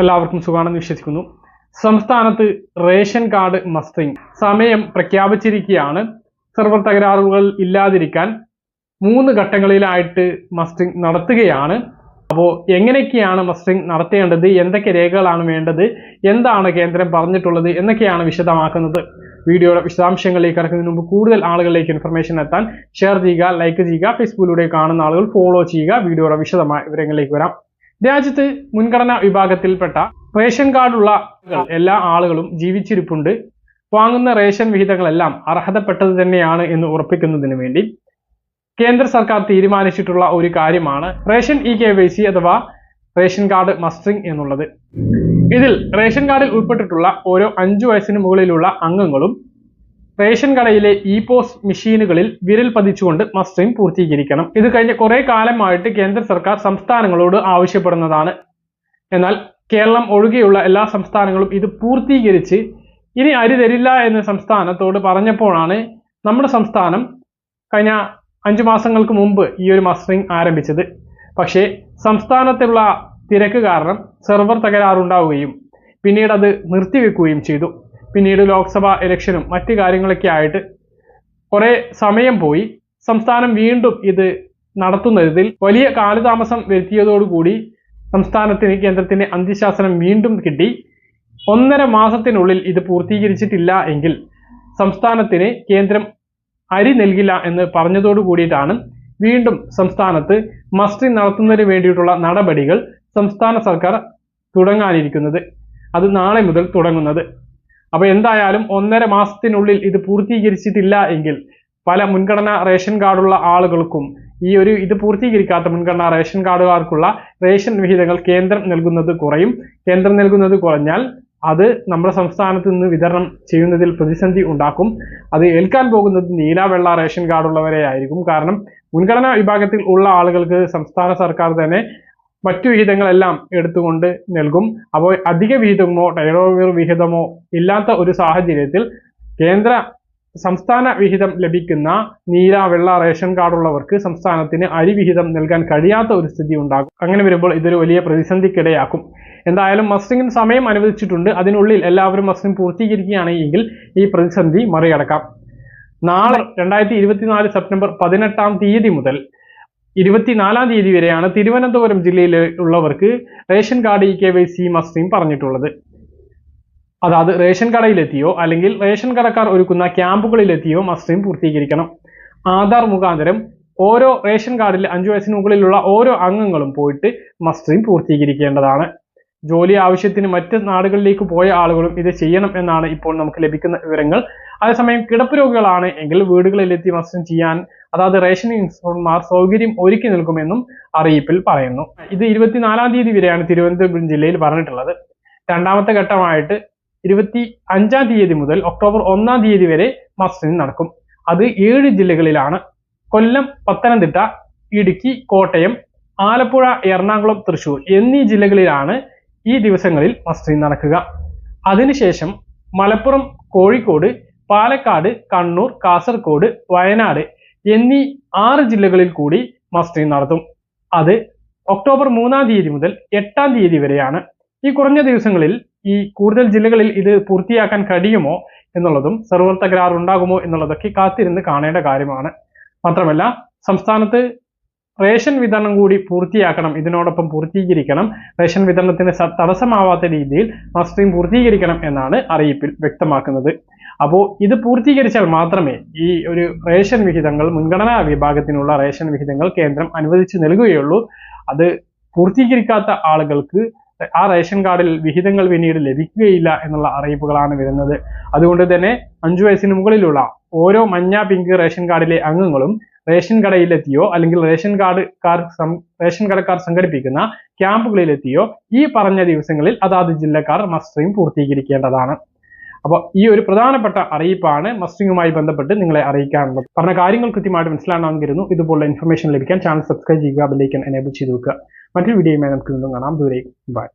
എല്ലാവർക്കും സുഖാണെന്ന് വിശ്വസിക്കുന്നു. സംസ്ഥാനത്ത് റേഷൻ കാർഡ് മസ്റ്ററിംഗ് സമയം പ്രഖ്യാപിച്ചിരിക്കുകയാണ്. സെർവർ തകരാറുകൾ ഇല്ലാതിരിക്കാൻ മൂന്ന് ഘട്ടങ്ങളിലായിട്ട് മസ്റ്ററിംഗ് നടത്തുകയാണ്. അപ്പോൾ എങ്ങനെയൊക്കെയാണ് മസ്റ്ററിംഗ് നടത്തേണ്ടത്? എന്തൊക്കെ രേഖകളാണ് വേണ്ടത്? എന്താണ് കേന്ദ്രം പറഞ്ഞിട്ടുള്ളത്? എന്നൊക്കെയാണ് വിശദമാക്കുന്നത്. വീഡിയോയുടെ വിശദാംശങ്ങളിലേക്ക് കടക്കുന്നതിന് മുമ്പ് കൂടുതൽ ആളുകളിലേക്ക് ഇൻഫർമേഷൻ എത്താൻ ഷെയർ ചെയ്യുക ലൈക്ക് ചെയ്യുക ഫേസ്ബുക്കിലൂടെ കാണുന്ന ആളുകൾ ഫോളോ ചെയ്യുക. വീഡിയോയുടെ വിശദമായ വിവരങ്ങളിലേക്ക് വരാം. രാജ്യത്ത് മുൻഗണനാ വിഭാഗത്തിൽപ്പെട്ട റേഷൻ കാർഡുള്ള എല്ലാ ആളുകളും ജീവിച്ചിരിപ്പുണ്ട്. വാങ്ങുന്ന റേഷൻ വിഹിതങ്ങളെല്ലാം അർഹതപ്പെട്ടത് തന്നെയാണ് എന്ന് ഉറപ്പിക്കുന്നതിന് വേണ്ടി കേന്ദ്ര സർക്കാർ തീരുമാനിച്ചിട്ടുള്ള ഒരു കാര്യമാണ് ration E K Y C അഥവാ റേഷൻ കാർഡ് മസ്റ്ററിംഗ് എന്നുള്ളത്. ഇതിൽ റേഷൻ കാർഡിൽ ഉൾപ്പെട്ടിട്ടുള്ള ഓരോ അഞ്ചു വയസ്സിന് മുകളിലുള്ള അംഗങ്ങളും റേഷൻ കടയിലെ ഇ പോസ് മെഷീനുകളിൽ വിരൽ പതിച്ചുകൊണ്ട് മസ്റ്ററിംഗ് പൂർത്തീകരിക്കണം. ഇത് കഴിഞ്ഞ കുറെ കാലമായിട്ട് കേന്ദ്ര സർക്കാർ സംസ്ഥാനങ്ങളോട് ആവശ്യപ്പെടുന്നതാണ്. എന്നാൽ കേരളം ഒഴികെയുള്ള എല്ലാ സംസ്ഥാനങ്ങളും ഇത് പൂർത്തീകരിച്ച് ഇനി അരി തരില്ല എന്ന് സംസ്ഥാനത്തോട് പറഞ്ഞപ്പോഴാണ് നമ്മുടെ സംസ്ഥാനം കഴിഞ്ഞ അഞ്ചു മാസങ്ങൾക്ക് മുമ്പ് ഈ ഒരു മസ്റ്ററിംഗ് ആരംഭിച്ചത്. പക്ഷേ സംസ്ഥാനത്തുള്ള തിരക്ക് കാരണം സെർവർ തകരാറുണ്ടാവുകയും പിന്നീട് അത് നിർത്തിവെക്കുകയും ചെയ്തു. പിന്നീട് ലോക്സഭാ ഇലക്ഷനും മറ്റു കാര്യങ്ങളൊക്കെ ആയിട്ട് കുറേ സമയം പോയി. സംസ്ഥാനം വീണ്ടും ഇത് നടത്തുന്നതിൽ വലിയ കാലതാമസം വരുത്തിയതോടുകൂടി സംസ്ഥാനത്തിന് കേന്ദ്രത്തിന് അന്ത്യശാസനം വീണ്ടും കിട്ടി. ഒന്നര മാസത്തിനുള്ളിൽ ഇത് പൂർത്തീകരിച്ചിട്ടില്ല എങ്കിൽ സംസ്ഥാനത്തിന് കേന്ദ്രം അരി നൽകില്ല എന്ന് പറഞ്ഞതോടു കൂടിയിട്ടാണ് വീണ്ടും സംസ്ഥാനത്ത് മസ്തി നടത്തുന്നതിന് വേണ്ടിയിട്ടുള്ള നടപടികൾ സംസ്ഥാന സർക്കാർ തുടങ്ങാനിരിക്കുന്നത്. അത് നാളെ മുതൽ തുടങ്ങുന്നത്. അപ്പൊ എന്തായാലും ഒന്നര മാസത്തിനുള്ളിൽ ഇത് പൂർത്തീകരിച്ചിട്ടില്ല എങ്കിൽ പല മുൻഗണനാ റേഷൻ കാർഡുള്ള ആളുകൾക്കും ഈ ഒരു ഇത് പൂർത്തീകരിക്കാത്ത മുൻഗണന റേഷൻ കാർഡുകാർക്കുള്ള റേഷൻ വിഹിതങ്ങൾ കേന്ദ്രം നൽകുന്നത് കുറയും. കേന്ദ്രം നൽകുന്നത് കുറഞ്ഞാൽ അത് നമ്മുടെ സംസ്ഥാനത്ത് നിന്ന് വിതരണം ചെയ്യുന്നതിൽ പ്രതിസന്ധി ഉണ്ടാക്കും. അത് ഏൽക്കാൻ പോകുന്നത് നീല വെള്ള റേഷൻ കാർഡുള്ളവരെ ആയിരിക്കും. കാരണം മുൻഗണനാ വിഭാഗത്തിൽ ഉള്ള ആളുകൾക്ക് സംസ്ഥാന സർക്കാർ തന്നെ മറ്റു വിഹിതങ്ങളെല്ലാം എടുത്തുകൊണ്ട് നൽകും. അപ്പോൾ അധിക വിഹിതമോ ടൈറോവിർ വിഹിതമോ ഇല്ലാത്ത ഒരു സാഹചര്യത്തിൽ കേന്ദ്ര സംസ്ഥാന വിഹിതം ലഭിക്കുന്ന നീല വെള്ള റേഷൻ കാർഡുള്ളവർക്ക് സംസ്ഥാനത്തിന് അരി വിഹിതം നൽകാൻ കഴിയാത്ത ഒരു സ്ഥിതി ഉണ്ടാകും. അങ്ങനെ വരുമ്പോൾ ഇതൊരു വലിയ പ്രതിസന്ധിക്കിടയാക്കും. എന്തായാലും മസ്റ്റിങ്ങിന് സമയം അനുവദിച്ചിട്ടുണ്ട്. അതിനുള്ളിൽ എല്ലാവരും മസ്റ്റിംഗ് പൂർത്തീകരിക്കുകയാണെങ്കിൽ ഈ പ്രതിസന്ധി മറികടക്കാം. നാളെ രണ്ടായിരത്തി സെപ്റ്റംബർ പതിനെട്ടാം തീയതി മുതൽ ഇരുപത്തിനാലാം തീയതി വരെയാണ് തിരുവനന്തപുരം ജില്ലയിൽ ഉള്ളവർക്ക് ration card E K Y C മസ്റ്റിയും പറഞ്ഞിട്ടുള്ളത്. അതായത് റേഷൻ കടയിലെത്തിയോ അല്ലെങ്കിൽ റേഷൻ കടക്കാർ ഒരുക്കുന്ന ക്യാമ്പുകളിലെത്തിയോ മസ്റ്റിയും പൂർത്തീകരിക്കണം. ആധാർ മുഖാന്തരം ഓരോ റേഷൻ കാർഡിൽ അഞ്ചു വയസ്സിന് മുകളിലുള്ള ഓരോ അംഗങ്ങളും പോയിട്ട് മസ്റ്റിയും പൂർത്തീകരിക്കേണ്ടതാണ്. ജോലി ആവശ്യത്തിന് മറ്റ് നാടുകളിലേക്ക് പോയ ആളുകളും ഇത് ചെയ്യണം എന്നാണ് ഇപ്പോൾ നമുക്ക് ലഭിക്കുന്ന വിവരങ്ങൾ. അതേസമയം കിടപ്പ് രോഗികളാണ് എങ്കിൽ വീടുകളിലെത്തി മസ്റ്ററിംഗ് ചെയ്യാൻ അതായത് റേഷൻ ഇൻസ്പെക്ടർമാർ സൗകര്യം ഒരുക്കി നിൽക്കുമെന്നും അറിയിപ്പിൽ പറയുന്നു. ഇത് ഇരുപത്തിനാലാം തീയതി വരെയാണ് തിരുവനന്തപുരം ജില്ലയിൽ പറഞ്ഞിട്ടുള്ളത്. രണ്ടാമത്തെ ഘട്ടമായിട്ട് ഇരുപത്തി അഞ്ചാം തീയതി മുതൽ ഒക്ടോബർ ഒന്നാം തീയതി വരെ മസ്റ്റിന് നടക്കും. അത് ഏഴ് ജില്ലകളിലാണ്. കൊല്ലം പത്തനംതിട്ട ഇടുക്കി കോട്ടയം ആലപ്പുഴ എറണാകുളം തൃശൂർ എന്നീ ജില്ലകളിലാണ് ഈ ദിവസങ്ങളിൽ മസ്റ്റിൻ നടക്കുക. അതിനുശേഷം മലപ്പുറം കോഴിക്കോട് പാലക്കാട് കണ്ണൂർ കാസർഗോഡ് വയനാട് എന്നീ ആറ് ജില്ലകളിൽ കൂടി മസ്റ്ററിംഗ് നടത്തും. അത് ഒക്ടോബർ മൂന്നാം തീയതി മുതൽ എട്ടാം തീയതി വരെയാണ്. ഈ കുറഞ്ഞ ദിവസങ്ങളിൽ ഈ കൂടുതൽ ജില്ലകളിൽ ഇത് പൂർത്തിയാക്കാൻ കഴിയുമോ എന്നുള്ളതും സെർവർ തകരാറുണ്ടാകുമോ എന്നുള്ളതൊക്കെ കാത്തിരുന്ന് കാണേണ്ട കാര്യമാണ്. മാത്രമല്ല സംസ്ഥാനത്ത് റേഷൻ വിതരണം കൂടി പൂർത്തിയാക്കണം. ഇതിനോടൊപ്പം പൂർത്തീകരിക്കണം. റേഷൻ വിതരണത്തിന് തടസ്സമാവാത്ത രീതിയിൽ മസ്റ്ററിംഗ് പൂർത്തീകരിക്കണം എന്നാണ് അറിയിപ്പിൽ വ്യക്തമാക്കുന്നത്. അപ്പോൾ ഇത് പൂർത്തീകരിച്ചാൽ മാത്രമേ ഈ ഒരു റേഷൻ വിഹിതങ്ങൾ മുൻഗണനാ വിഭാഗത്തിനുള്ള റേഷൻ വിഹിതങ്ങൾ കേന്ദ്രം അനുവദിച്ചു നൽകുകയുള്ളൂ. അത് പൂർത്തീകരിക്കാത്ത ആളുകൾക്ക് ആ റേഷൻ കാർഡിൽ വിഹിതങ്ങൾ പിന്നീട് ലഭിക്കുകയില്ല എന്നുള്ള അറിയിപ്പുകളാണ് വരുന്നത്. അതുകൊണ്ട് തന്നെ അഞ്ചു വയസ്സിന് മുകളിലുള്ള ഓരോ മഞ്ഞ പിങ്ക് റേഷൻ കാർഡിലെ അംഗങ്ങളും റേഷൻ കടയിലെത്തിയോ അല്ലെങ്കിൽ റേഷൻ കാർഡ് കാർ റേഷൻ കടക്കാർ സംഘടിപ്പിക്കുന്ന ക്യാമ്പുകളിലെത്തിയോ ഈ പറഞ്ഞ ദിവസങ്ങളിൽ അതാത് ജില്ലക്കാർ മസ്റ്ററിംഗ് പൂർത്തീകരിക്കേണ്ടതാണ്. അപ്പോൾ ഈ ഒരു പ്രധാനപ്പെട്ട അറിയിപ്പാണ് മസ്റ്ററിങ്ങുമായി ബന്ധപ്പെട്ട് നിങ്ങളെ അറിയിക്കാനുള്ളത്. പറഞ്ഞ കാര്യങ്ങൾ കൃത്യമായിട്ട് മനസ്സിലാണെന്ന് കരുതുന്നു ഇതുപോലുള്ള ഇൻഫർമേഷൻ ലഭിക്കാൻ ചാനൽ സബ്സ്ക്രൈബ് ചെയ്യുക ബെല്ലൈക്കൻ എനേബിൾ ചെയ്ത് വെക്കുക. മറ്റൊരു വീഡിയോയുമായി നമുക്ക് വീണ്ടും കാണാം. ദൂരെ ബൈ